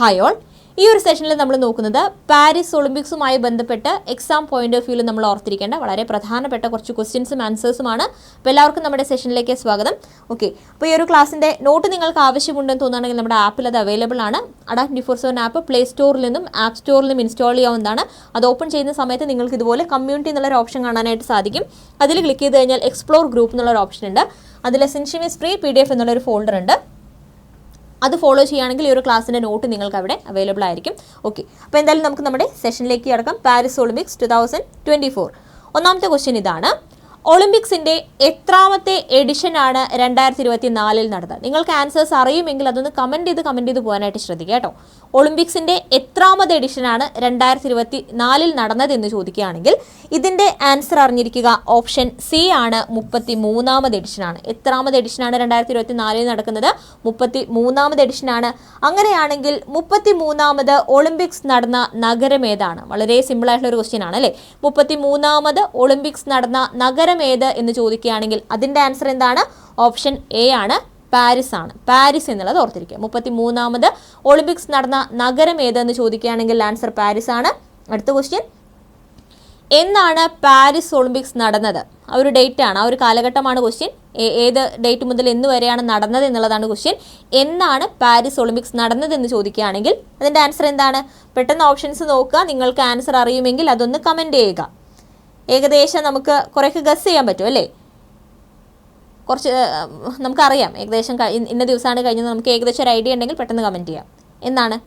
Hi all ഈ ഒരു സെഷനിൽ നമ്മൾ നോക്കുന്നത് പാരീസ് ഒളിമ്പിക്സുമായി ബന്ധപ്പെട്ട് എക്സാം പോയിന്റ് ഓഫ് വ്യൂവിൽ നമ്മൾ ഓർത്തിരിക്കേണ്ട വളരെ പ്രധാനപ്പെട്ട കുറച്ച് ക്വസ്റ്റ്യൻസും ആൻസേഴ്സുമാണ് അപ്പോൾ എല്ലാവർക്കും നമ്മുടെ സെഷനിലേക്ക് സ്വാഗതം. ഓക്കെ അപ്പോൾ ഈ ഒരു ക്ലാസ്സിന്റെ നോട്ട് നിങ്ങൾക്ക് ആവശ്യമുണ്ടെന്ന് തോന്നുകയാണെങ്കിൽ നമ്മുടെ ആപ്പിൽ അത് അവൈലബിൾ ആണ്. അഡാ ഡിഫോർ ഫോർ സെവൻ ആപ്പ് പ്ലേ സ്റ്റോറിൽ നിന്നും ആപ്പ് സ്റ്റോറിൽ നിന്നും ഇൻസ്റ്റാൾ ചെയ്യാവുന്നതാണ്. അത് ഓപ്പൺ ചെയ്യുന്ന സമയത്ത് നിങ്ങൾക്ക് ഇതുപോലെ കമ്മ്യൂണിറ്റി എന്നുള്ളൊരു ഓപ്ഷൻ കാണാനായിട്ട് സാധിക്കും. അതിൽ ക്ലിക്ക് ചെയ്ത് കഴിഞ്ഞാൽ എക്സ്പ്ലോർ ഗ്രൂപ്പ് എന്നുള്ളൊരു ഓപ്ഷൻ ഉണ്ട്. അതിൽ സെൻഷ്യമിസ് ഫ്രീ പി ഡി എഫ് എന്നുള്ളൊരു ഫോൾഡർ ഉണ്ട്. അത് ഫോളോ ചെയ്യുകയാണെങ്കിൽ ഈ ഒരു ക്ലാസ്സിന്റെ നോട്ട് നിങ്ങൾക്ക് അവിടെ അവൈലബിൾ ആയിരിക്കും. ഓക്കെ അപ്പോൾ എന്തായാലും നമുക്ക് നമ്മുടെ സെഷനിലേക്ക് കിടക്കാം. Paris Olympics two thousand twenty four ഒന്നാമത്തെ ക്വസ്റ്റ്യൻ ഇതാണ്. ഒളിമ്പിക്സിന്റെ എത്രാമത്തെ എഡിഷനാണ് രണ്ടായിരത്തി ഇരുപത്തി നാലിൽ നടന്നത്? നിങ്ങൾക്ക് ആൻസേഴ്സ് അറിയുമെങ്കിൽ അതൊന്ന് കമന്റ് ചെയ്ത് കമന്റ് ചെയ്ത് പോകാനായിട്ട് ശ്രദ്ധിക്കുക കേട്ടോ. ഒളിമ്പിക്സിന്റെ എത്രാമത് എഡിഷനാണ് രണ്ടായിരത്തി ഇരുപത്തി നാലിൽ നടന്നത് എന്ന് ചോദിക്കുകയാണെങ്കിൽ ഇതിന്റെ ആൻസർ അറിഞ്ഞിരിക്കുക ഓപ്ഷൻ സി ആണ് മുപ്പത്തി മൂന്നാമത് എഡിഷനാണ്. എത്രാമത് എഡിഷനാണ് രണ്ടായിരത്തി ഇരുപത്തി നാലിൽ നടക്കുന്നത്? മുപ്പത്തി മൂന്നാമത് എഡിഷനാണ്. അങ്ങനെയാണെങ്കിൽ മുപ്പത്തി മൂന്നാമത് ഒളിമ്പിക്സ് നടന്ന നഗരം ഏതാണ്? വളരെ സിമ്പിൾ ആയിട്ടുള്ള ഒരു ക്വസ്റ്റ്യൻ ആണ് അല്ലേ? മുപ്പത്തി മൂന്നാമത് ഒളിമ്പിക്സ് നടന്ന നഗരം ഏത് എന്ന് ചോദിക്കുകയാണെങ്കിൽ അതിന്റെ ആൻസർ എന്താണ്? ഓപ്ഷൻ എ ആണ് പാരീസ് ആണ് പാരീസ് എന്നുള്ളത് ഓർത്തിരിക്കുക. മുപ്പത്തി മൂന്നാമത് ഒളിമ്പിക്സ് നടന്ന നഗരം ഏതെന്ന് ചോദിക്കുകയാണെങ്കിൽ ആൻസർ പാരീസ് ആണ് അടുത്ത ക്വസ്റ്റ്യൻ എന്നാണ് പാരീസ് ഒളിമ്പിക്സ് നടന്നത്? ആ ഒരു ഡേറ്റ് ആണ്. ആ ഒരു കാലഘട്ടമാണ് ക്വസ്റ്റ്യൻ ഏത് ഡേറ്റ് മുതൽ എന്ന് വരെയാണ് നടന്നത് എന്നുള്ളതാണ് ക്വസ്റ്റ്യൻ എന്നാണ് പാരീസ് ഒളിമ്പിക്സ് നടന്നത് എന്ന് ചോദിക്കുകയാണെങ്കിൽ അതിന്റെ ആൻസർ എന്താണ്? പെട്ടെന്ന് ഓപ്ഷൻസ് നോക്കുക. നിങ്ങൾക്ക് ആൻസർ അറിയുമെങ്കിൽ അതൊന്ന് കമന്റ് ചെയ്യുക. ഏകദേശം നമുക്ക് കുറേയൊക്കെ ഗസ് ചെയ്യാൻ പറ്റും അല്ലേ? കുറച്ച് നമുക്കറിയാം. ഏകദേശം ഇന്ന- ദിവസമാണ് കഴിഞ്ഞത്. നമുക്ക് ഏകദേശം ഒരു ഐഡിയ ഉണ്ടെങ്കിൽ പെട്ടെന്ന് കമന്റ് ചെയ്യാം. എന്നാണ്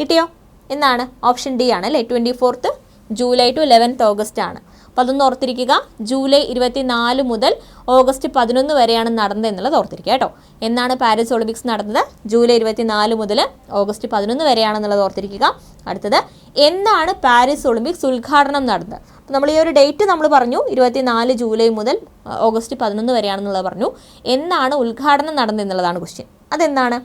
കിട്ടിയോ? എന്നാണ് ഓപ്ഷൻ ഡി ആണ് അല്ലേ? Twenty fourth July to eleventh August ആണ്. അപ്പോൾ അതൊന്ന് ഓർത്തിരിക്കുക. ജൂലൈ ഇരുപത്തി നാല് മുതൽ ഓഗസ്റ്റ് പതിനൊന്ന് വരെയാണ് നടന്നത് എന്നുള്ളത് ഓർത്തിരിക്കുക കേട്ടോ. എന്നാണ് പാരീസ് ഒളിമ്പിക്സ് നടന്നത്? ജൂലൈ ഇരുപത്തി നാല് മുതൽ ഓഗസ്റ്റ് പതിനൊന്ന് വരെയാണെന്നുള്ളത് ഓർത്തിരിക്കുക. അടുത്തത് എന്നാണ് പാരീസ് ഒളിമ്പിക്സ് ഉദ്ഘാടനം നടന്നത്? അപ്പോൾ നമ്മൾ ഈ ഒരു ഡേറ്റ് നമ്മൾ പറഞ്ഞു ഇരുപത്തി നാല് ജൂലൈ മുതൽ ഓഗസ്റ്റ് പതിനൊന്ന് വരെയാണെന്നുള്ളത് പറഞ്ഞു. എന്നാണ് ഉദ്ഘാടനം നടന്നതെന്നുള്ളതാണ് ക്വസ്റ്റ്യൻ അതെന്താണ്?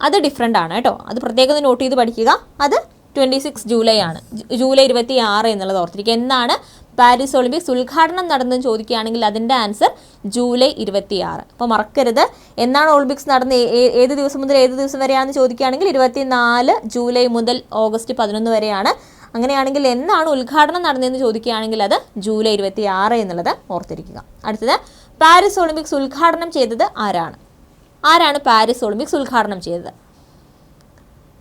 അത് ഡിഫറെന്റ് ആണ് കേട്ടോ. അത് പ്രത്യേകം നോട്ട് ചെയ്ത് പഠിക്കുക. അത് ട്വന്റി സിക്സ് ജൂലൈ ആണ്. ജൂലൈ ഇരുപത്തി ആറ് എന്നുള്ളത് ഓർത്തിരിക്കുക. എന്നാണ് പാരീസ് ഒളിമ്പിക്സ് ഉദ്ഘാടനം നടന്നെന്ന് ചോദിക്കുകയാണെങ്കിൽ അതിന്റെ ആൻസർ ജൂലൈ ഇരുപത്തി ആറ് അപ്പോൾ മറക്കരുത്. എന്നാണ് ഒളിമ്പിക്സ് നടന്ന ഏത് ദിവസം മുതൽ ഏത് ദിവസം വരെയാണെന്ന് ചോദിക്കുകയാണെങ്കിൽ ഇരുപത്തി നാല് ജൂലൈ മുതൽ ഓഗസ്റ്റ് പതിനൊന്ന് വരെയാണ് അങ്ങനെയാണെങ്കിൽ എന്നാണ് ഉദ്ഘാടനം നടന്നതെന്ന് ചോദിക്കുകയാണെങ്കിൽ അത് ജൂലൈ ഇരുപത്തി ആറ് എന്നുള്ളത് ഓർത്തിരിക്കുക. അടുത്തത് പാരീസ് ഒളിമ്പിക്സ് ഉദ്ഘാടനം ചെയ്തത് ആരാണ്? ആരാണ് പാരീസ് ഒളിമ്പിക്സ് ഉദ്ഘാടനം ചെയ്തത്?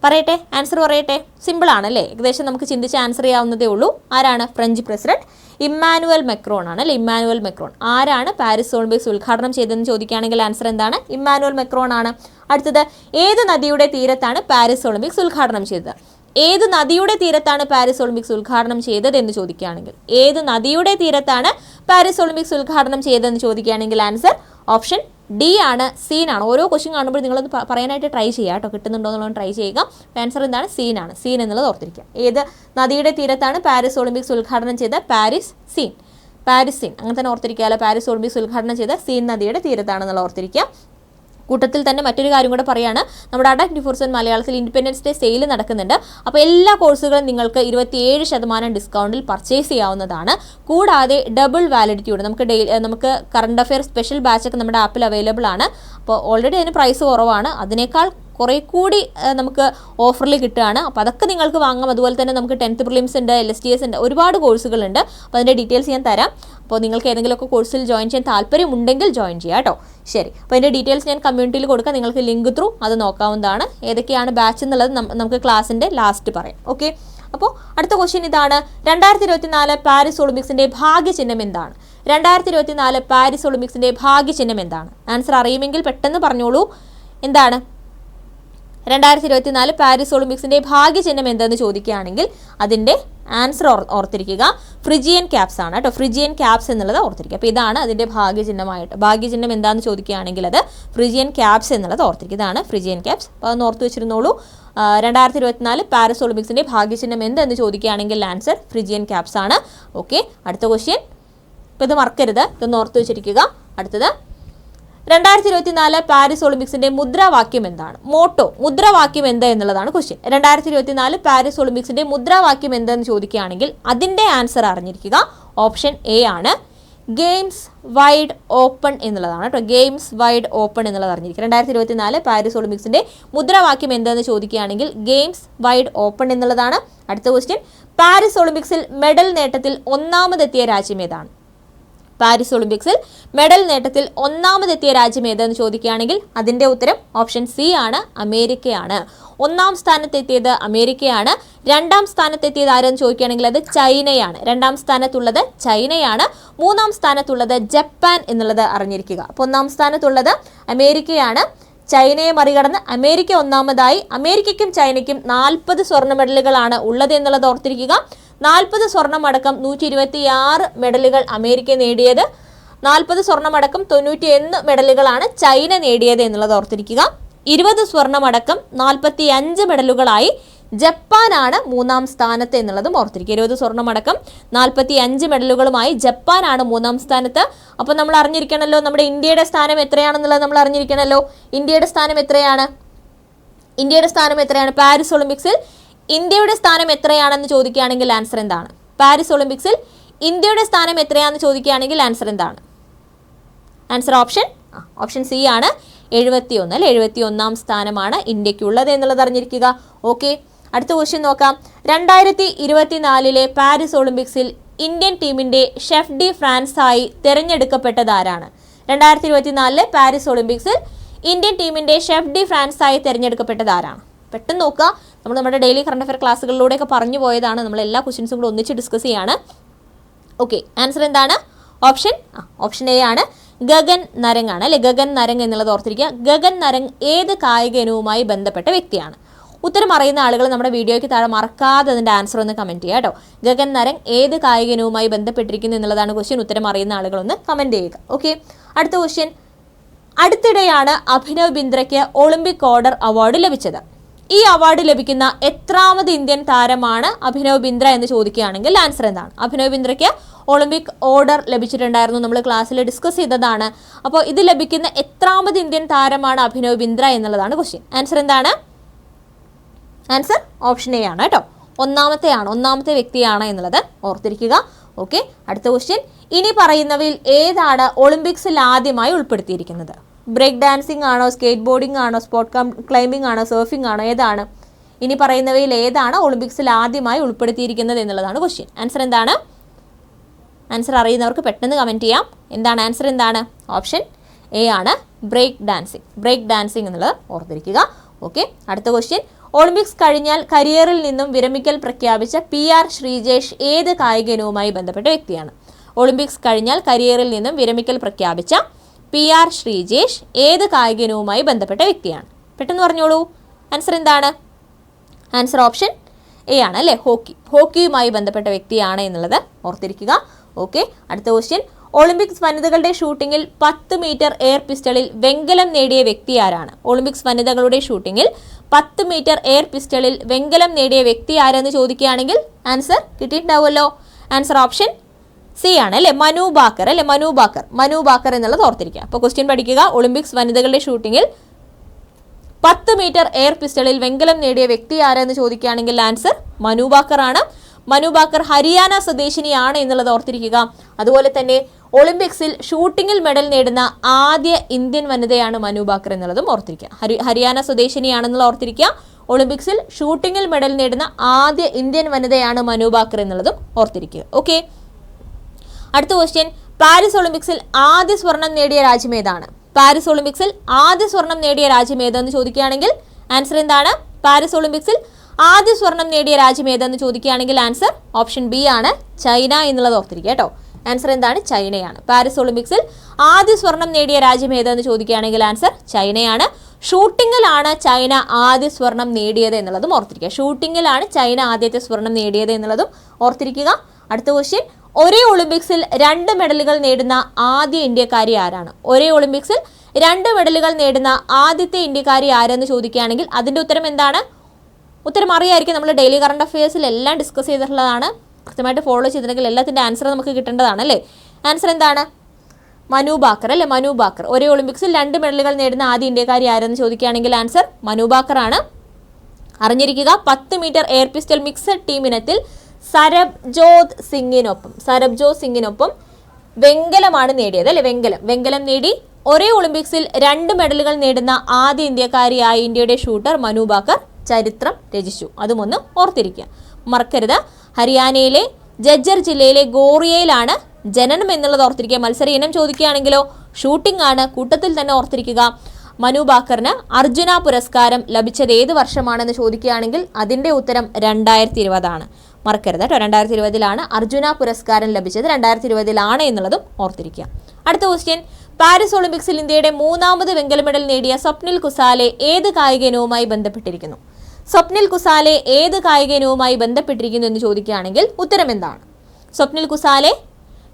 പറയട്ടെ ആൻസർ പറയട്ടെ. സിമ്പിൾ ആണല്ലേ? ഏകദേശം നമുക്ക് ചിന്തിച്ച് ആൻസർ ചെയ്യാവുന്നതേ ഉള്ളൂ. ആരാണ് ഫ്രഞ്ച് പ്രസിഡന്റ്? ഇമ്മാനുവൽ മെക്രോൺ ആണ് അല്ലെ? Emmanuel Macron. ആരാണ് പാരീസ് ഒളിമ്പിക്സ് ഉദ്ഘാടനം ചെയ്തതെന്ന് ചോദിക്കുകയാണെങ്കിൽ ആൻസർ എന്താണ്? ഇമ്മാനുവൽ മെക്രോൺ ആണ്. അടുത്തത് ഏത് നദിയുടെ തീരത്താണ് പാരീസ് ഒളിമ്പിക്സ് ഉദ്ഘാടനം ചെയ്തത്? ഏത് നദിയുടെ തീരത്താണ് പാരീസ് ഒളിമ്പിക്സ് ഉദ്ഘാടനം ചെയ്തത് എന്ന് ചോദിക്കുകയാണെങ്കിൽ ഏത് നദിയുടെ തീരത്താണ് പാരീസ് ഒളിമ്പിക്സ് ഉദ്ഘാടനം ചെയ്തതെന്ന് ചോദിക്കുകയാണെങ്കിൽ ആൻസർ ഓപ്ഷൻ ഡി ആണ് സീൻ ആണ് ഓരോ ക്വസ്റ്റ്യൻ കാണുമ്പോൾ നിങ്ങളൊന്ന് പറയാനായിട്ട് ട്രൈ ചെയ്യുക കേട്ടോ. കിട്ടുന്നുണ്ടോ എന്നുള്ളത് ട്രൈ ചെയ്യുക. ആൻസർ എന്താണ്? സീൻ ആണ് സീൻ എന്നുള്ളത് ഓർത്തിരിക്കുക. ഏത് നദിയുടെ തീരത്താണ് പാരീസ് ഒളിമ്പിക്സ് ഉദ്ഘാടനം ചെയ്ത? Paris Seine. Paris Seine. അങ്ങനെ തന്നെ ഓർത്തിരിക്കുക പാരീസ് ഒളിമ്പിക്സ് ഉദ്ഘാടനം ചെയ്ത? സീൻ നദിയുടെ തീരത്താണെന്നുള്ള ഓർത്തിരിക്കുക. കൂട്ടത്തിൽ തന്നെ മറ്റൊരു കാര്യം കൂടെ പറയാണ്. നമ്മുടെ അഡ ട്വന്റി ഫോർ സെവൻ മലയാളത്തിൽ ഇൻഡിപെൻഡൻസ് ഡേ സെയിൽ നടക്കുന്നുണ്ട്. അപ്പോൾ എല്ലാ കോഴ്സുകളും നിങ്ങൾക്ക് ഇരുപത്തിയേഴ് ശതമാനം ഡിസ്കൗണ്ടിൽ പർച്ചേസ് ചെയ്യാവുന്നതാണ്. കൂടാതെ ഡബിൾ വാലിഡിറ്റി വാലിഡിറ്റിയോട് നമുക്ക് ഡെയിലി നമുക്ക് കറണ്ട് അഫെയർ സ്പെഷ്യൽ ബാച്ചൊക്കെ നമ്മുടെ ആപ്പിൽ അവൈലബിൾ ആണ്. അപ്പോൾ ഓൾറെഡി അതിന് പ്രൈസ് കുറവാണ്. അതിനേക്കാൾ കുറേ കൂടി നമുക്ക് ഓഫറിൽ കിട്ടുകയാണ്. അപ്പോൾ അതൊക്കെ നിങ്ങൾക്ക് വാങ്ങാം. അതുപോലെ തന്നെ നമുക്ക് ടെൻത്ത് പ്രിലിംസ് ഉണ്ട് എൽ എസ് ടി എസ് ഉണ്ട് ഒരുപാട് കോഴ്സുകളുണ്ട്. അപ്പോൾ അതിന്റെ ഡീറ്റെയിൽസ് ഞാൻ തരാം. അപ്പോൾ നിങ്ങൾക്ക് ഏതെങ്കിലുമൊക്കെ കോഴ്സിൽ ജോയിൻ ചെയ്യാൻ താല്പര്യമുണ്ടെങ്കിൽ ജോയിൻ ചെയ്യാം കേട്ടോ. ശരി. അപ്പോൾ അതിന്റെ ഡീറ്റെയിൽസ് ഞാൻ കമ്മ്യൂണിറ്റിയിൽ കൊടുക്കാം. നിങ്ങൾക്ക് ലിങ്ക് ത്രൂ അത് നോക്കാവുന്നതാണ്. ഏതൊക്കെയാണ് ബാച്ച് എന്നുള്ളത് നമുക്ക് ക്ലാസ്സിന്റെ ലാസ്റ്റ് പറയാം. ഓക്കെ അപ്പോൾ അടുത്ത ക്വസ്റ്റ്യൻ ഇതാണ്. രണ്ടായിരത്തി ഇരുപത്തി നാല് പാരീസ് ഒളിമ്പിക്സിന്റെ ഭാഗ്യചിഹ്നം എന്താണ്? രണ്ടായിരത്തി ഇരുപത്തി നാല് പാരീസ് ഒളിമ്പിക്സിന്റെ ഭാഗ്യചിഹ്നം എന്താണ്? ആൻസർ അറിയുമെങ്കിൽ പെട്ടെന്ന് പറഞ്ഞോളൂ. എന്താണ്? രണ്ടായിരത്തി ഇരുപത്തി നാല് പാരീസ് ഒളിമ്പിക്സിന്റെ ഭാഗ്യചിഹ്നം എന്തെന്ന് ചോദിക്കുകയാണെങ്കിൽ അതിന്റെ ആൻസർ ഓർത്തിരിക്കുക. ഫ്രിജിയൻ ക്യാപ്സ് ആണ് കേട്ടോ. ഫ്രിജിയൻ ക്യാപ്സ് എന്നുള്ളത് ഓർത്തിരിക്കുക. അപ്പോൾ ഇതാണ് അതിന്റെ ഭാഗ്യചിഹ്നമായിട്ട് ഭാഗ്യചിഹ്നം എന്താണെന്ന് ചോദിക്കുകയാണെങ്കിൽ അത് ഫ്രിജിയൻ ക്യാപ്സ് എന്നുള്ളത് ഓർത്തിരിക്കുക. ഇതാണ് ഫ്രിജിയൻ ക്യാപ്സ്. അപ്പോൾ അതൊന്ന് ഓർത്ത് വെച്ചിരുന്നോളൂ. രണ്ടായിരത്തി ഇരുപത്തിനാല് പാരീസ് ഒളിമ്പിക്സിന്റെ ഭാഗ്യചിഹ്നം എന്തെന്ന് ചോദിക്കുകയാണെങ്കിൽ ആൻസർ ഫ്രിജിയൻ ക്യാപ്സ് ആണ്. ഓക്കെ അടുത്ത ക്വസ്റ്റ്യൻ ഇപ്പോൾ ഇത് മറക്കരുത്. ഇതൊന്ന് ഓർത്ത് വെച്ചിരിക്കുക. അടുത്തത് രണ്ടായിരത്തി ഇരുപത്തി നാല് പാരീസ് ഒളിമ്പിക്സിന്റെ മുദ്രാവാക്യം എന്താണ്? മോട്ടോ മുദ്രാവാക്യം എന്ത് എന്നുള്ളതാണ് ക്വസ്റ്റ്യൻ രണ്ടായിരത്തി ഇരുപത്തി നാല് പാരീസ് ഒളിമ്പിക്സിന്റെ മുദ്രാവാക്യം എന്തെന്ന് ചോദിക്കുകയാണെങ്കിൽ അതിന്റെ ആൻസർ അറിഞ്ഞിരിക്കുക. ഓപ്ഷൻ എ ആണ്. ഗെയിംസ് വൈഡ് ഓപ്പൺ എന്നുള്ളതാണ് കേട്ടോ. ഗെയിംസ് വൈഡ് ഓപ്പൺ എന്നുള്ളത് അറിഞ്ഞിരിക്കും രണ്ടായിരത്തി ഇരുപത്തി നാല് പാരീസ് ഒളിമ്പിക്സിന്റെ മുദ്രാവാക്യം എന്താന്ന് ചോദിക്കുകയാണെങ്കിൽ ഗെയിംസ് വൈഡ് ഓപ്പൺ എന്നുള്ളതാണ്. അടുത്ത ക്വസ്റ്റ്യൻ പാരീസ് ഒളിമ്പിക്സിൽ മെഡൽ നേട്ടത്തിൽ ഒന്നാമതെത്തിയ രാജ്യം ഏതാണ്? പാരീസ് ഒളിമ്പിക്സിൽ മെഡൽ നേട്ടത്തിൽ ഒന്നാമതെത്തിയ രാജ്യം ഏതെന്ന് ചോദിക്കുകയാണെങ്കിൽ അതിന്റെ ഉത്തരം ഓപ്ഷൻ സി ആണ് അമേരിക്കയാണ്. ഒന്നാം സ്ഥാനത്തെത്തിയത് അമേരിക്കയാണ്. രണ്ടാം സ്ഥാനത്തെത്തിയത് ആരെന്ന് ചോദിക്കുകയാണെങ്കിൽ അത് ചൈനയാണ്. രണ്ടാം സ്ഥാനത്തുള്ളത് ചൈനയാണ്. മൂന്നാം സ്ഥാനത്തുള്ളത് ജപ്പാൻ എന്നുള്ളത് അറിഞ്ഞിരിക്കുക. അപ്പോൾ ഒന്നാം സ്ഥാനത്തുള്ളത് അമേരിക്കയാണ്. ചൈനയെ മറികടന്ന് അമേരിക്ക ഒന്നാമതായി. അമേരിക്കയ്ക്കും ചൈനയ്ക്കും നാൽപ്പത് സ്വർണ മെഡലുകളാണ് ഉള്ളത് എന്നുള്ളത് ഓർത്തിരിക്കുക. നാൽപ്പത് സ്വർണമടക്കം നൂറ്റി ഇരുപത്തി ആറ് മെഡലുകൾ അമേരിക്ക നേടിയത്. നാൽപ്പത് സ്വർണമടക്കം തൊണ്ണൂറ്റി ഒന്ന് മെഡലുകളാണ് ചൈന നേടിയത് എന്നുള്ളത് ഓർത്തിരിക്കുക. ഇരുപത് സ്വർണമടക്കം നാൽപ്പത്തി അഞ്ച് മെഡലുകളായി ജപ്പാനാണ് മൂന്നാം സ്ഥാനത്ത് എന്നുള്ളതും ഓർത്തിരിക്കുക. ഇരുപത് സ്വർണമടക്കം നാൽപ്പത്തി അഞ്ച് മെഡലുകളുമായി ജപ്പാനാണ് മൂന്നാം സ്ഥാനത്ത്. അപ്പോൾ നമ്മൾ അറിഞ്ഞിരിക്കണമല്ലോ നമ്മുടെ ഇന്ത്യയുടെ സ്ഥാനം എത്രയാണെന്നുള്ളത് നമ്മൾ അറിഞ്ഞിരിക്കണമല്ലോ ഇന്ത്യയുടെ സ്ഥാനം എത്രയാണ്? ഇന്ത്യയുടെ സ്ഥാനം എത്രയാണ്? പാരീസ് ഒളിമ്പിക്സിൽ ഇന്ത്യയുടെ സ്ഥാനം എത്രയാണെന്ന് ചോദിക്കുകയാണെങ്കിൽ ആൻസർ എന്താണ്? പാരീസ് ഒളിമ്പിക്സിൽ ഇന്ത്യയുടെ സ്ഥാനം എത്രയാണെന്ന് ചോദിക്കുകയാണെങ്കിൽ ആൻസർ എന്താണ്? ആൻസർ ഓപ്ഷൻ ഓപ്ഷൻ സി ആണ്. എഴുപത്തി ഒന്ന് അല്ലെ? എഴുപത്തി ഒന്നാം സ്ഥാനമാണ് ഇന്ത്യക്കുള്ളത് എന്നുള്ളത് അറിഞ്ഞിരിക്കുക. ഓക്കെ അടുത്ത ക്വസ്റ്റ്യൻ നോക്കാം. രണ്ടായിരത്തി ഇരുപത്തിനാലിലെ പാരീസ് ഒളിമ്പിക്സിൽ ഇന്ത്യൻ ടീമിന്റെ ഷെഫ് ഡി ഫ്രാൻസായി തിരഞ്ഞെടുക്കപ്പെട്ടത് ആരാണ്? രണ്ടായിരത്തി ഇരുപത്തിനാലിലെ പാരീസ് ഒളിമ്പിക്സിൽ ഇന്ത്യൻ ടീമിന്റെ ഷെഫ് ഡി ഫ്രാൻസായി തിരഞ്ഞെടുക്കപ്പെട്ടത് ആരാണ്? പെട്ടെന്ന് നോക്കുക. നമ്മൾ നമ്മുടെ ഡെയിലി കറണ്ട് അഫയർ ക്ലാസ്സുകളിലൂടെയൊക്കെ പറഞ്ഞു പോയതാണ്. നമ്മൾ എല്ലാ ക്വസ്റ്റ്യൻസും കൂടെ ഒന്നിച്ച് ഡിസ്കസ് ചെയ്യാണ്. ഓക്കെ ആൻസർ എന്താണ്? ഓപ്ഷൻ ഓപ്ഷൻ എ ആണ്. ഗഗൻ നരങ് ആണ് അല്ലെ? ഗഗൻ നരങ് എന്നുള്ളത് ഓർത്തിരിക്കുക. ഗഗൻ നരങ് ഏത് കായിക ഇനവുമായി ബന്ധപ്പെട്ട വ്യക്തിയാണ്? ഉത്തരം അറിയുന്ന ആളുകൾ നമ്മുടെ വീഡിയോയ്ക്ക് താഴെ മറക്കാതെ അതിന്റെ ആൻസർ ഒന്ന് കമന്റ് ചെയ്യുക കേട്ടോ. ഗഗൻ നരങ് ഏത് കായിക ഇനവുമായി ബന്ധപ്പെട്ടിരിക്കുന്നു എന്നുള്ളതാണ് ക്വസ്റ്റ്യൻ ഉത്തരം അറിയുന്ന ആളുകളൊന്ന് കമന്റ് ചെയ്യുക. ഓക്കെ അടുത്ത ക്വസ്റ്റ്യൻ അടുത്തിടെയാണ് അഭിനവ് ബിന്ദ്രയ്ക്ക് ഒളിമ്പിക് ഓർഡർ അവാർഡ് ലഭിച്ചത്. ഈ അവാർഡ് ലഭിക്കുന്ന എത്രാമത് ഇന്ത്യൻ താരമാണ് അഭിനവ് ബിന്ദ്ര എന്ന് ചോദിക്കുകയാണെങ്കിൽ ആൻസർ എന്താണ്? അഭിനവ് ബിന്ദ്രയ്ക്ക് ഒളിമ്പിക് ഓർഡർ ലഭിച്ചിട്ടുണ്ടായിരുന്നു. നമ്മൾ ക്ലാസ്സിൽ ഡിസ്കസ് ചെയ്തതാണ്. അപ്പോൾ ഇത് ലഭിക്കുന്ന എത്രാമത് ഇന്ത്യൻ താരമാണ് അഭിനവ് ബിന്ദ്ര എന്നുള്ളതാണ് ക്വസ്റ്റ്യൻ ആൻസർ എന്താണ്? ആൻസർ ഓപ്ഷൻ എ ആണ് കേട്ടോ. ഒന്നാമത്തെയാണ് ഒന്നാമത്തെ വ്യക്തിയാണ് എന്നുള്ളത് ഓർത്തിരിക്കുക. ഓക്കെ അടുത്ത ക്വസ്റ്റ്യൻ ഇനി പറയുന്നവയിൽ ഏതാണ് ഒളിമ്പിക്സിൽ ആദ്യമായി ഉൾപ്പെടുത്തിയിരിക്കുന്നത്? ബ്രേക്ക് ഡാൻസിംഗ് ആണോ സ്കേറ്റ് ബോർഡിംഗ് ആണോ സ്പോർട്ട് ക്ലൈംബിംഗ് ആണോ സർഫിംഗ് ആണോ ഏതാണ്? ഇനി പറയുന്നവയിൽ ഏതാണ് ഒളിമ്പിക്സിൽ ആദ്യമായി ഉൾപ്പെടുത്തിയിരിക്കുന്നത് എന്നുള്ളതാണ് ക്വസ്റ്റ്യൻ ആൻസർ എന്താണ്? ആൻസർ അറിയുന്നവർക്ക് പെട്ടെന്ന് കമന്റ് ചെയ്യാം. എന്താണ് ആൻസർ എന്താണ്? ഓപ്ഷൻ എ ആണ് ബ്രേക്ക് ഡാൻസിങ് ബ്രേക്ക് ഡാൻസിങ് എന്നുള്ളത് ഓർത്തിരിക്കുക. ഓക്കെ അടുത്ത ക്വസ്റ്റ്യൻ ഒളിമ്പിക്സ് കഴിഞ്ഞാൽ കരിയറിൽ നിന്നും വിരമിക്കൽ പ്രഖ്യാപിച്ച പി ആർ ശ്രീജേഷ് ഏത് കായിക ഇനവുമായി ബന്ധപ്പെട്ട വ്യക്തിയാണ്? ഒളിമ്പിക്സ് കഴിഞ്ഞാൽ കരിയറിൽ നിന്നും വിരമിക്കൽ പ്രഖ്യാപിച്ച പി ആർ ശ്രീജേഷ് ഏത് കായിക ഇനവുമായി ബന്ധപ്പെട്ട വ്യക്തിയാണ്? പെട്ടെന്ന് പറഞ്ഞോളൂ. ആൻസർ എന്താണ്? ആൻസർ ഓപ്ഷൻ എ ആണ് അല്ലേ? ഹോക്കി. ഹോക്കിയുമായി ബന്ധപ്പെട്ട വ്യക്തിയാണ് എന്നുള്ളത് ഓർത്തിരിക്കുക. ഓക്കെ അടുത്ത ക്വസ്റ്റ്യൻ ഒളിമ്പിക്സ് വനിതകളുടെ ഷൂട്ടിങ്ങിൽ പത്ത് മീറ്റർ എയർ പിസ്റ്റളിൽ വെങ്കലം നേടിയ വ്യക്തി ആരാണ്? ഒളിമ്പിക്സ് വനിതകളുടെ ഷൂട്ടിങ്ങിൽ പത്ത് മീറ്റർ എയർ പിസ്റ്റളിൽ വെങ്കലം നേടിയ വ്യക്തി ആരെന്ന് ചോദിക്കുകയാണെങ്കിൽ ആൻസർ കിട്ടിയിട്ടുണ്ടാവുമല്ലോ. ആൻസർ ഓപ്ഷൻ സി ആണ് അല്ലെ മനു ബാക്കർ അല്ലെ? മനു ബാക്കർ. മനു ബാക്കർ എന്നുള്ളത് ഓർത്തിരിക്കുക. അപ്പോൾ ക്വസ്റ്റ്യൻ പഠിക്കുക. ഒളിമ്പിക്സ് വനിതകളുടെ ഷൂട്ടിങ്ങിൽ പത്ത് മീറ്റർ എയർ പിസ്റ്റളിൽ വെങ്കലം നേടിയ വ്യക്തി ആരെന്ന് ചോദിക്കുകയാണെങ്കിൽ ആൻസർ മനു ബാക്കർ ആണ്. മനു ബാക്കർ ഹരിയാന സ്വദേശിനിയാണ് എന്നുള്ളത് ഓർത്തിരിക്കുക. അതുപോലെ തന്നെ ഒളിമ്പിക്സിൽ ഷൂട്ടിങ്ങിൽ മെഡൽ നേടുന്ന ആദ്യ ഇന്ത്യൻ വനിതയാണ് മനു ബാക്കർ എന്നുള്ളതും ഓർത്തിരിക്കുക. ഹരി ഹരിയാന സ്വദേശിനിയാണെന്നുള്ള ഓർത്തിരിക്കുക. ഒളിമ്പിക്സിൽ ഷൂട്ടിങ്ങിൽ മെഡൽ നേടുന്ന ആദ്യ ഇന്ത്യൻ വനിതയാണ് മനു ബാക്കർ എന്നുള്ളതും ഓർത്തിരിക്കുക. ഓക്കെ അടുത്ത ക്വസ്റ്റ്യൻ പാരീസ് ഒളിമ്പിക്സിൽ ആദ്യ സ്വർണം നേടിയ രാജ്യം ഏതാണ്? പാരീസ് ഒളിമ്പിക്സിൽ ആദ്യ സ്വർണം നേടിയ രാജ്യം ഏതെന്ന് ചോദിക്കുകയാണെങ്കിൽ ആൻസർ എന്താണ്? പാരീസ് ഒളിമ്പിക്സിൽ ആദ്യ സ്വർണം നേടിയ രാജ്യം ഏതെന്ന് ചോദിക്കുകയാണെങ്കിൽ ആൻസർ ഓപ്ഷൻ ബി ആണ്. ചൈന എന്നുള്ളത് ഓർത്തിരിക്കുക കേട്ടോ. ആൻസർ എന്താണ്? ചൈനയാണ്. പാരീസ് ഒളിമ്പിക്സിൽ ആദ്യ സ്വർണം നേടിയ രാജ്യം ഏതെന്ന് ചോദിക്കുകയാണെങ്കിൽ ആൻസർ ചൈനയാണ്. ഷൂട്ടിങ്ങിലാണ് ചൈന ആദ്യ സ്വർണം നേടിയത് എന്നുള്ളതും ഓർത്തിരിക്കുക. ഷൂട്ടിങ്ങിലാണ് ചൈന ആദ്യത്തെ സ്വർണം നേടിയത് എന്നുള്ളതും ഓർത്തിരിക്കുക. അടുത്ത ക്വസ്റ്റ്യൻ ഒരേ ഒളിമ്പിക്സിൽ രണ്ട് മെഡലുകൾ നേടുന്ന ആദ്യ ഇന്ത്യക്കാരി ആരാണ്? ഒരേ ഒളിമ്പിക്സിൽ രണ്ട് മെഡലുകൾ നേടുന്ന ആദ്യത്തെ ഇന്ത്യക്കാരി ആരെന്ന് ചോദിക്കുകയാണെങ്കിൽ അതിന്റെ ഉത്തരം എന്താണ്? ഉത്തരം അറിയായിരിക്കും. നമ്മൾ ഡെയിലി കറണ്ട് അഫയേഴ്സിൽ എല്ലാം ഡിസ്കസ് ചെയ്തിട്ടുള്ളതാണ്. കൃത്യമായിട്ട് ഫോളോ ചെയ്തിട്ടുണ്ടെങ്കിൽ എല്ലാത്തിന്റെ ആൻസർ നമുക്ക് കിട്ടേണ്ടതാണ് അല്ലേ? ആൻസർ എന്താണ്? മനു ബാക്കർ അല്ലേ? മനു ബാക്കർ. ഒരേ ഒളിമ്പിക്സിൽ രണ്ട് മെഡലുകൾ നേടുന്ന ആദ്യ ഇന്ത്യക്കാരി ആരെന്ന് ചോദിക്കുകയാണെങ്കിൽ ആൻസർ മനു ബാക്കറാണ്. അറിഞ്ഞിരിക്കുക പത്ത് metre air pistol mixed team ഇനത്തിൽ സരബ്ജോത് സിംഗിനൊപ്പം സരബ്ജോത് സിംഗിനൊപ്പം വെങ്കലമാണ് നേടിയത് അല്ലെ? വെങ്കലം. വെങ്കലം നേടി ഒരേ ഒളിമ്പിക്സിൽ രണ്ട് മെഡലുകൾ നേടുന്ന ആദ്യ ഇന്ത്യക്കാരിയായ ഇന്ത്യയുടെ ഷൂട്ടർ മനു ബാക്കർ ചരിത്രം രചിച്ചു. അതുമൊന്ന് ഓർത്തിരിക്കുക. മറക്കരുത്. ഹരിയാനയിലെ ജജ്ജർ ജില്ലയിലെ ഗോറിയയിലാണ് ജനനം എന്നുള്ളത് ഓർത്തിരിക്കുക. മത്സര ഇനം ചോദിക്കുകയാണെങ്കിലോ ഷൂട്ടിംഗ് ആണ് കൂട്ടത്തിൽ തന്നെ ഓർത്തിരിക്കുക. മനു ബാക്കറിന് അർജുന പുരസ്കാരം ലഭിച്ചത് ഏത് വർഷമാണെന്ന് ചോദിക്കുകയാണെങ്കിൽ അതിന്റെ ഉത്തരം രണ്ടായിരത്തി ഇരുപതാണ്. മറക്കരുത് കേട്ടോ. രണ്ടായിരത്തി ഇരുപതിലാണ് അർജുന പുരസ്കാരം ലഭിച്ചത്. രണ്ടായിരത്തി ഇരുപതിലാണ് എന്നുള്ളതും ഓർത്തിരിക്കുക. അടുത്ത ക്വസ്റ്റ്യൻ പാരീസ് ഒളിമ്പിക്സിൽ ഇന്ത്യയുടെ മൂന്നാമത് വെങ്കല മെഡൽ നേടിയ സ്വപ്നിൽ കുസാലെ ഏത് കായിക ഇനവുമായി ബന്ധപ്പെട്ടിരിക്കുന്നു? സ്വപ്നിൽ കുസാലെ ഏത് കായിക ഇനവുമായി ബന്ധപ്പെട്ടിരിക്കുന്നു എന്ന് ചോദിക്കുകയാണെങ്കിൽ ഉത്തരം എന്താണ്? സ്വപ്നിൽ കുസാലെ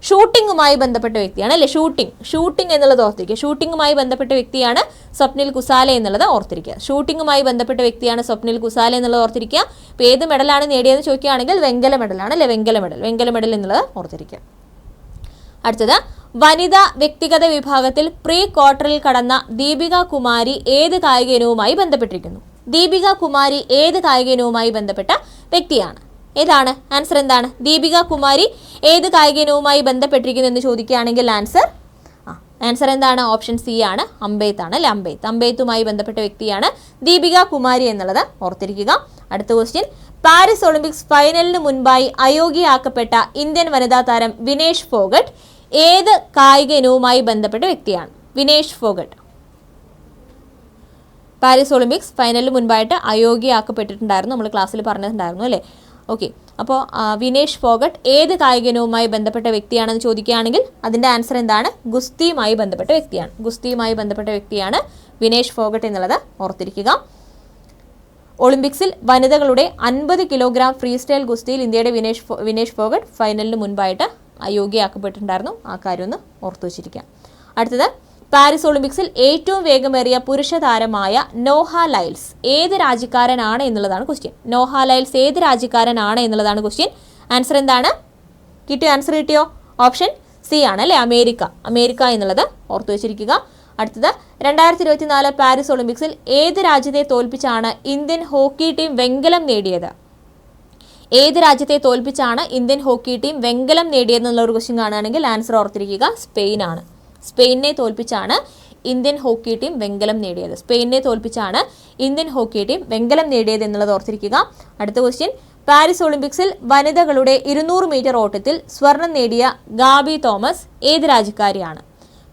ഷൂട്ടിങ്ങുമായി ബന്ധപ്പെട്ട വ്യക്തിയാണ്. അല്ലെ? ഷൂട്ടിംഗ്. ഷൂട്ടിംഗ് എന്നുള്ളത് ഓർത്തിരിക്കുക. ഷൂട്ടിങ്ങുമായി ബന്ധപ്പെട്ട വ്യക്തിയാണ് സ്വപ്നിൽ കുസാല എന്നുള്ളത് ഓർത്തിരിക്കുക. ഷൂട്ടിങ്ങുമായി ബന്ധപ്പെട്ട വ്യക്തിയാണ് സ്വപ്നിൽ കുസാല എന്നുള്ളത് ഓർത്തിരിക്കുക. ഇപ്പോൾ ഏത് മെഡലാണ് നേടിയതെന്ന് ചോദിക്കുകയാണെങ്കിൽ വെങ്കല മെഡലാണ്. അല്ലെ? വെങ്കല മെഡൽ. വെങ്കല മെഡൽ എന്നുള്ളത് ഓർത്തിരിക്കുക. അടുത്തത് വനിതാ വ്യക്തിഗത വിഭാഗത്തിൽ പ്രീ ക്വാർട്ടറിൽ കടന്ന ദീപിക കുമാരി ഏത് കായിക ഇനവുമായി ബന്ധപ്പെട്ടിരിക്കുന്നു? ദീപിക കുമാരി ഏത് കായിക ഇനവുമായി ബന്ധപ്പെട്ട വ്യക്തിയാണ്? ഏതാണ്? ആൻസർ എന്താണ്? ദീപിക കുമാരി ഏത് കായിക ഇനവുമായി ബന്ധപ്പെട്ടിരിക്കുന്നു എന്ന് ചോദിക്കുകയാണെങ്കിൽ ആൻസർ ആൻസർ എന്താണ്? ഓപ്ഷൻ സി ആണ്. അമ്പെയ്ത്ത് ആണ് അല്ലെ? അമ്പെയ്ത്ത്. അമ്പെയ്ത്തുമായി ബന്ധപ്പെട്ട വ്യക്തിയാണ് ദീപിക കുമാരി എന്നുള്ളത്. ഓർത്തിരിക്കുക. അടുത്ത ക്വസ്റ്റ്യൻ പാരീസ് ഒളിമ്പിക്സ് ഫൈനലിന് മുൻപായി അയോഗ്യയാക്കപ്പെട്ട ഇന്ത്യൻ വനിതാ താരം വിനേഷ് ഫോഗട്ട് ഏത് കായിക ഇനവുമായി ബന്ധപ്പെട്ട വ്യക്തിയാണ്? വിനേഷ് ഫോഗട്ട്. പാരീസ് ഒളിമ്പിക്സ് ഫൈനലിന് മുൻപായിട്ട് അയോഗ്യയാക്കപ്പെട്ടിട്ടുണ്ടായിരുന്നു. നമ്മൾ ക്ലാസ്സിൽ പറഞ്ഞിട്ടുണ്ടായിരുന്നു അല്ലേ? ഓക്കെ അപ്പോൾ വിനേഷ് ഫോഗട്ട് ഏത് കായിക ഇനവുമായി ബന്ധപ്പെട്ട വ്യക്തിയാണെന്ന് ചോദിക്കുകയാണെങ്കിൽ അതിന്റെ ആൻസർ എന്താണ്? ഗുസ്തിയുമായി ബന്ധപ്പെട്ട വ്യക്തിയാണ്. ഗുസ്തിയുമായി ബന്ധപ്പെട്ട വ്യക്തിയാണ് വിനേഷ് ഫോഗട്ട് എന്നുള്ളത് ഓർത്തിരിക്കുക. ഒളിമ്പിക്സിൽ വനിതകളുടെ അൻപത് കിലോഗ്രാം ഫ്രീ സ്റ്റൈൽ ഗുസ്തിയിൽ ഇന്ത്യയുടെ വിനേഷ് വിനേഷ് ഫോഗട്ട് ഫൈനലിന് മുൻപായിട്ട് അയോഗ്യയാക്കപ്പെട്ടിട്ടുണ്ടായിരുന്നു. ആ കാര്യം ഒന്ന് ഓർത്തു വച്ചിരിക്കാം അടുത്തത് പാരീസ് ഒളിമ്പിക്സിൽ ഏറ്റവും വേഗമേറിയ പുരുഷ താരമായ നോഹ ലൈൽസ് ഏത് രാജ്യക്കാരനാണ് എന്നുള്ളതാണ് ക്വസ്റ്റ്യൻ നോഹ ലൈൽസ് ഏത് രാജ്യക്കാരനാണ് എന്നുള്ളതാണ് ക്വസ്റ്റ്യൻ ആൻസർ എന്താണ്? കിട്ടിയോ? ആൻസർ കിട്ടിയോ? ഓപ്ഷൻ സി ആണ് അല്ലേ? അമേരിക്ക. അമേരിക്ക എന്നുള്ളത് ഓർത്തു വെച്ചിരിക്കുക. അടുത്തത് രണ്ടായിരത്തി ഇരുപത്തിനാല് പാരീസ് ഒളിമ്പിക്സിൽ ഏത് രാജ്യത്തെ തോൽപ്പിച്ചാണ് ഇന്ത്യൻ ഹോക്കി ടീം വെങ്കലം നേടിയത്? ഏത് രാജ്യത്തെ തോൽപ്പിച്ചാണ് ഇന്ത്യൻ ഹോക്കി ടീം വെങ്കലം നേടിയതെന്നുള്ള ഒരു ക്വസ്റ്റ്യൻ കാണുകയാണെങ്കിൽ ആൻസർ ഓർത്തിരിക്കുക. സ്പെയിൻ ആണ് സ്പെയിനെ തോൽപ്പിച്ചാണ് ഇന്ത്യൻ ഹോക്കി ടീം വെങ്കലം നേടിയത്. സ്പെയിനെ തോൽപ്പിച്ചാണ് ഇന്ത്യൻ ഹോക്കി ടീം വെങ്കലം നേടിയത് എന്നുള്ളത് ഓർത്തിരിക്കുക. അടുത്ത ക്വസ്റ്റ്യൻ പാരീസ് ഒളിമ്പിക്സിൽ വനിതകളുടെ ഇരുന്നൂറ് മീറ്റർ ഓട്ടത്തിൽ സ്വർണം നേടിയ ഗാബി തോമസ് ഏത് രാജ്യക്കാരിയാണ്?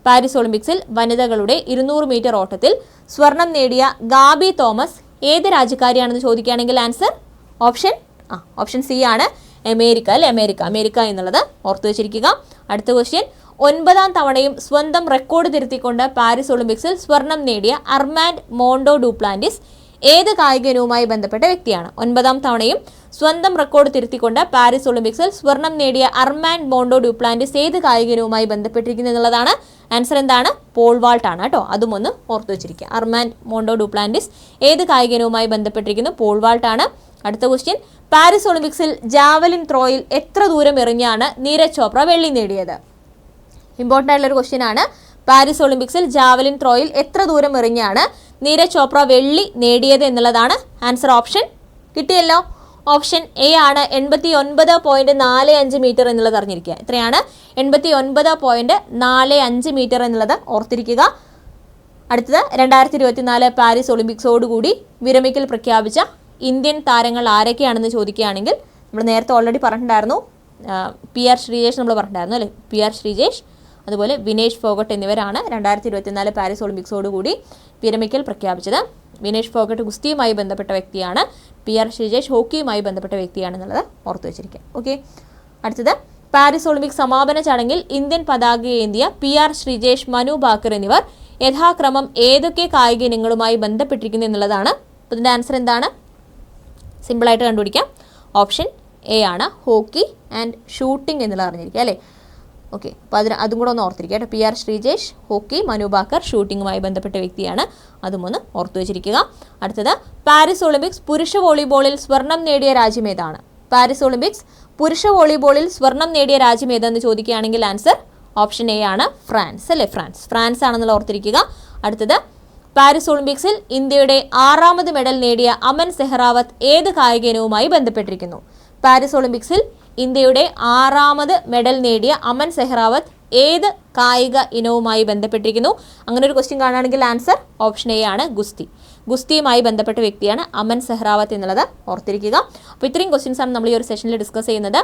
പാരീസ് ഒളിമ്പിക്സിൽ വനിതകളുടെ ഇരുന്നൂറ് മീറ്റർ ഓട്ടത്തിൽ സ്വർണം നേടിയ ഗാബി തോമസ് ഏത് രാജ്യക്കാരിയാണെന്ന് ചോദിക്കുകയാണെങ്കിൽ ആൻസർ ഓപ്ഷൻ ആ ഓപ്ഷൻ സി ആണ്. അമേരിക്ക അല്ലെ? അമേരിക്ക. അമേരിക്ക എന്നുള്ളത് ഓർത്തു വെച്ചിരിക്കുക. അടുത്ത ക്വസ്റ്റ്യൻ ഒൻപതാം തവണയും സ്വന്തം റെക്കോർഡ് തിരുത്തിക്കൊണ്ട് പാരീസ് ഒളിമ്പിക്സിൽ സ്വർണം നേടിയ അർമാൻഡ് മോണ്ടോ ഡൂപ്ലാന്റിസ് ഏത് കായിക ഇനവുമായി ബന്ധപ്പെട്ട വ്യക്തിയാണ്? ഒൻപതാം തവണയും സ്വന്തം റെക്കോർഡ് തിരുത്തിക്കൊണ്ട് പാരീസ് ഒളിമ്പിക്സിൽ സ്വർണം നേടിയ അർമാൻഡ് മോണ്ടോ ഡ്യൂപ്ലാന്റിസ് ഏത് കായിക ഇനവുമായി ബന്ധപ്പെട്ടിരിക്കുന്നു എന്നുള്ളതാണ് ആൻസർ എന്താണ്? പോൾ വാൾട്ട് ആണ് കേട്ടോ. അതും ഒന്ന് ഓർത്തു വെച്ചിരിക്കുക. അർമാൻഡ് മോണ്ടോ ഡ്യൂപ്ലാന്റിസ് ഏത് കായിക ഇനവുമായി ബന്ധപ്പെട്ടിരിക്കുന്നു? പോൾ വാൾട്ട് ആണ് അടുത്ത ക്വസ്റ്റ്യൻ പാരീസ് ഒളിമ്പിക്സിൽ ജാവലിൻ ത്രോയിൽ എത്ര ദൂരം എറിഞ്ഞാണ് നീരജ് ചോപ്ര വെള്ളി നേടിയത്? ഇമ്പോർട്ടന്റ് ആയിട്ടുള്ള ഒരു ക്വസ്റ്റ്യൻ ആണ്. പാരീസ് ഒളിമ്പിക്സിൽ ജാവലിൻ ത്രോയിൽ എത്ര ദൂരം എറിഞ്ഞാണ് നീരജ് ചോപ്ര വെള്ളി നേടിയത് എന്നുള്ളതാണ് ആൻസർ ഓപ്ഷൻ കിട്ടിയല്ലോ? ഓപ്ഷൻ എ ആണ് എൺപത്തി ഒൻപത് പോയിന്റ് നാല് അഞ്ച് മീറ്റർ എന്നുള്ളത് അറിഞ്ഞിരിക്കുക. ഇത്രയാണ്. എൺപത്തി ഒൻപത് പോയിന്റ് നാല് അഞ്ച് മീറ്റർ എന്നുള്ളത് ഓർത്തിരിക്കുക. അടുത്തത് രണ്ടായിരത്തി ഇരുപത്തിനാല് പാരീസ് ഒളിമ്പിക്സോടുകൂടി വിരമിക്കൽ പ്രഖ്യാപിച്ച ഇന്ത്യൻ താരങ്ങൾ ആരൊക്കെയാണെന്ന് ചോദിക്കുകയാണെങ്കിൽ നമ്മൾ നേരത്തെ ഓൾറെഡി പറഞ്ഞിട്ടുണ്ടായിരുന്നു. പി ആർ ശ്രീജേഷ് നമ്മൾ പറഞ്ഞിട്ടുണ്ടായിരുന്നു അല്ലേ? പി ആർ ശ്രീജേഷ് അതുപോലെ വിനേഷ് ഫോഗട്ട് എന്നിവരാണ് രണ്ടായിരത്തി ഇരുപത്തിനാല് പാരീസ് ഒളിമ്പിക്സോടുകൂടി വിരമിക്കൽ പ്രഖ്യാപിച്ചത്. വിനേഷ് ഫോഗട്ട് ഗുസ്തിയുമായി ബന്ധപ്പെട്ട വ്യക്തിയാണ്. പി ആർ ശ്രീജേഷ് ഹോക്കിയുമായി ബന്ധപ്പെട്ട വ്യക്തിയാണെന്നുള്ളത് ഓർത്തു വെച്ചിരിക്കുക. ഓക്കെ? അടുത്തത്. പാരീസ് ഒളിമ്പിക് സമാപന ചടങ്ങിൽ ഇന്ത്യൻ പതാക ഏന്തിയ പി ആർ ശ്രീജേഷ് മനു ബാക്കർ എന്നിവർ യഥാക്രമം ഏതൊക്കെ കായിക ഇനങ്ങളുമായി ബന്ധപ്പെട്ടിരിക്കുന്നു എന്നുള്ളതാണ്. അതിന്റെ ആൻസർ എന്താണ്? സിമ്പിളായിട്ട് കണ്ടുപിടിക്കാം. ഓപ്ഷൻ എ ആണ് ഹോക്കി ആൻഡ് ഷൂട്ടിംഗ് എന്നുള്ളത് അറിഞ്ഞിരിക്കുക അല്ലേ? ഓക്കെ അപ്പോൾ അതിന് അതും കൂടെ ഒന്ന് ഓർത്തിരിക്കുക P R Sreejesh hockey Manu Bhaker ഷൂട്ടിങ്ങുമായി ബന്ധപ്പെട്ട വ്യക്തിയാണ്. അതും ഒന്ന് ഓർത്തു വെച്ചിരിക്കുക. അടുത്തത് പാരീസ് ഒളിമ്പിക്സ് പുരുഷ വോളിബോളിൽ സ്വർണം നേടിയ രാജ്യം ഏതാണ്? പാരീസ് ഒളിമ്പിക്സ് പുരുഷ വോളിബോളിൽ സ്വർണം നേടിയ രാജ്യം ഏതെന്ന് ചോദിക്കുകയാണെങ്കിൽ ആൻസർ ഓപ്ഷൻ എ ആണ്. ഫ്രാൻസ് അല്ലേ ഫ്രാൻസ്? ഫ്രാൻസ് ആണെന്നുള്ള ഓർത്തിരിക്കുക. അടുത്തത് പാരീസ് ഒളിമ്പിക്സിൽ ഇന്ത്യയുടെ ആറാമത് മെഡൽ നേടിയ അമൻ സെഹ്റാവത്ത് ഏത് കായിക ഇനവുമായി ബന്ധപ്പെട്ടിരിക്കുന്നു? പാരീസ് ഒളിമ്പിക്സിൽ ഇന്ത്യയുടെ ആറാമത് മെഡൽ നേടിയ അമൻ സെഹ്റാവത്ത് ഏത് കായിക ഇനവുമായി ബന്ധപ്പെട്ടിരിക്കുന്നു? അങ്ങനെ ഒരു ക്വസ്റ്റ്യൻ കാണുകയാണെങ്കിൽ ആൻസർ ഓപ്ഷൻ എ ആണ് ഗുസ്തി. ഗുസ്തിയുമായി ബന്ധപ്പെട്ട വ്യക്തിയാണ് അമൻ സെഹ്റാവത്ത് എന്നുള്ളത് ഓർത്തിരിക്കുക. അപ്പോൾ ഇത്രയും ക്വസ്റ്റ്യൻസ് ആണ് നമ്മൾ ഈ ഒരു സെഷനിൽ ഡിസ്കസ് ചെയ്യുന്നത്.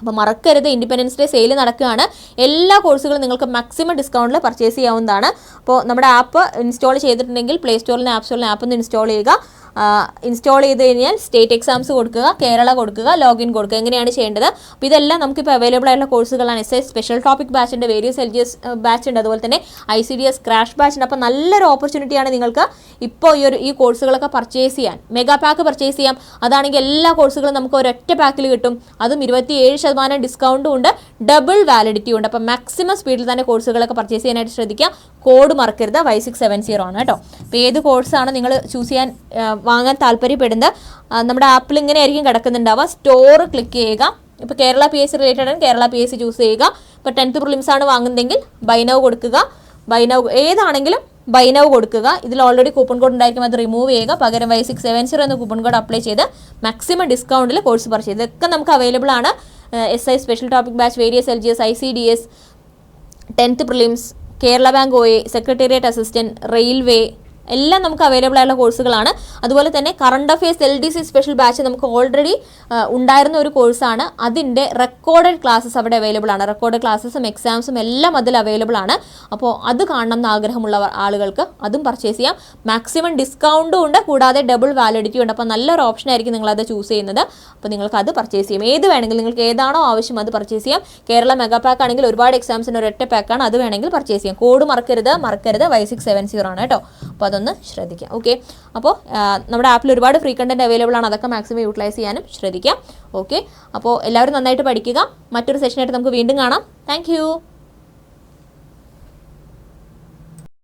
അപ്പോൾ മറക്കരുത് ഇൻഡിപെൻഡൻസ് ഡേ സെയിൽ നടക്കുകയാണ്. എല്ലാ കോഴ്സുകളും നിങ്ങൾക്ക് മാക്സിമം ഡിസ്കൗണ്ടിൽ പർച്ചേസ് ചെയ്യാവുന്നതാണ്. അപ്പോൾ നമ്മുടെ ആപ്പ് ഇൻസ്റ്റാൾ ചെയ്തിട്ടുണ്ടെങ്കിൽ പ്ലേ സ്റ്റോറിലും ആപ്പ് സ്റ്റോറിലും ആപ്പ് ഒന്ന് ഇൻസ്റ്റാൾ ചെയ്യുക. ഇൻസ്റ്റാൾ ചെയ്ത് കഴിഞ്ഞാൽ സ്റ്റേറ്റ് എക്സാംസ് കൊടുക്കുക കേരള കൊടുക്കുക ലോഗിൻ കൊടുക്കുക എങ്ങനെയാണ് ചെയ്യേണ്ടത്? അപ്പോൾ ഇതെല്ലാം നമുക്കിപ്പോൾ അവൈലബിൾ ആയിട്ടുള്ള കോഴ്സുകളാണ് S I special topic batch ഉണ്ട് various L G S batch ഉണ്ട്. അതുപോലെ തന്നെ I C D S crash batch ഉണ്ട്. അപ്പോൾ നല്ലൊരു ഓപ്പർച്യൂണിറ്റിയാണ് നിങ്ങൾക്ക് ഇപ്പോൾ ഈ ഒരു ഈ കോഴ്സുകളൊക്കെ പർച്ചേസ് ചെയ്യാൻ. മെഗാ പാക്ക് പർച്ചേസ് ചെയ്യാം. അതാണെങ്കിൽ എല്ലാ കോഴ്സുകളും നമുക്ക് ഒരൊറ്റ പാക്കിൽ കിട്ടും. അതും ഇരുപത്തിയേഴ് ശതമാനം ഡിസ്കൗണ്ടും ഉണ്ട്. ഡബിൾ വാലിഡിറ്റി ഉണ്ട്. അപ്പോൾ മാക്സിമം സ്പീഡിൽ തന്നെ കോഴ്സുകളൊക്കെ പർച്ചേസ് ചെയ്യാനായിട്ട് ശ്രദ്ധിക്കുക. കോഡ് മറക്കരുത്. വൈ സിക്സ് സെവൻ സീറോ ആണ് കേട്ടോ. അപ്പോൾ ഏത് കോഴ്സാണ് നിങ്ങൾ ചൂസ് ചെയ്യാൻ വാങ്ങാൻ താല്പര്യപ്പെടുന്നത് നമ്മുടെ ആപ്പിൽ ഇങ്ങനെ ആയിരിക്കും കിടക്കുന്നുണ്ടാവുക. സ്റ്റോർ ക്ലിക്ക് ചെയ്യുക. ഇപ്പോൾ Kerala P S C related ആണ്. Kerala P S C choose ചെയ്യുക. ഇപ്പോൾ ടെൻത്ത് പ്രിലിംസ് ആണ് വാങ്ങുന്നതെങ്കിൽ ബൈനവ് കൊടുക്കുക. ബൈനവ് ഏതാണെങ്കിലും ബൈനവ് കൊടുക്കുക. ഇതിൽ ഓൾറെഡി കൂപ്പൺ കോഡ് ഉണ്ടായിരിക്കും. അത് റിമൂവ് ചെയ്യുക. പകരം വൈ സിക്സ് സെവൻ സീറോ എന്ന കൂപ്പൺ കോഡ് അപ്ലൈ ചെയ്ത് മാക്സിമം ഡിസ്കൗണ്ടിൽ കോഴ്സ് പർച്ചേസ് ഇതൊക്കെ നമുക്ക് അവൈലബിൾ ആണ്. S I special topic batch various L G S I C D S tenth prelims Kerala bank O A secretariat assistant railway എല്ലാം നമുക്ക് available ആയിട്ടുള്ള കോഴ്സുകളാണ് അതുപോലെ തന്നെ current affairs L D C special batch നമുക്ക് already ഉണ്ടായിരുന്ന ഒരു കോഴ്സാണ് അതിന്റെ റെക്കോർഡഡ് ക്ലാസ്സസ് അവിടെ അവൈലബിൾ ആണ്. റെക്കോർഡ് ക്ലാസ്സസും എക്സാംസും എല്ലാം അതിൽ അവൈലബിൾ ആണ്. അപ്പോൾ അത് കാണണം എന്ന് ആഗ്രഹമുള്ള ആളുകൾക്ക് അതും പർച്ചേസ് ചെയ്യാം. മാക്സിമം ഡിസ്കൗണ്ടും ഉണ്ട് കൂടാതെ ഡബിൾ വാലിഡിറ്റി ഉണ്ട്. അപ്പോൾ നല്ലൊരു ഓപ്ഷൻ ആയിരിക്കും നിങ്ങളത് ചൂസ് ചെയ്യുന്നത്. അപ്പോൾ നിങ്ങൾക്ക് അത് പർച്ചേസ് ചെയ്യാം. ഏത് വേണമെങ്കിലും നിങ്ങൾക്ക് ഏതാണോ ആവശ്യം അത് പർച്ചേസ് ചെയ്യാം. കേരള മെഗാ പാക്ക് ആണെങ്കിൽ ഒരുപാട് എക്സാംസിന് ഒരൊറ്റ പാക്കാണ് അത് വേണമെങ്കിൽ പർച്ചേസ് ചെയ്യാം. കോഡ് മറക്കരുത് മറക്കരുത്. വൈ സിക്സ് സെവൻ സീറോ ആണ് കേട്ടോ. അപ്പോൾ അതൊന്ന് ശ്രദ്ധിക്കാം. ഓക്കെ അപ്പോൾ നമ്മുടെ ആപ്പിൽ ഒരുപാട് ഫ്രീ കണ്ടന്റ് അവൈലബിൾ ആണ്. അതൊക്കെ മാക്സിമം യൂട്ടിലൈസ് ചെയ്യാനും ശ്രദ്ധിക്കാം. ഓക്കെ അപ്പോൾ എല്ലാവരും നന്നായിട്ട് പഠിക്കുക. മറ്റൊരു സെഷനായിട്ട് നമുക്ക് വീണ്ടും കാണാം. താങ്ക്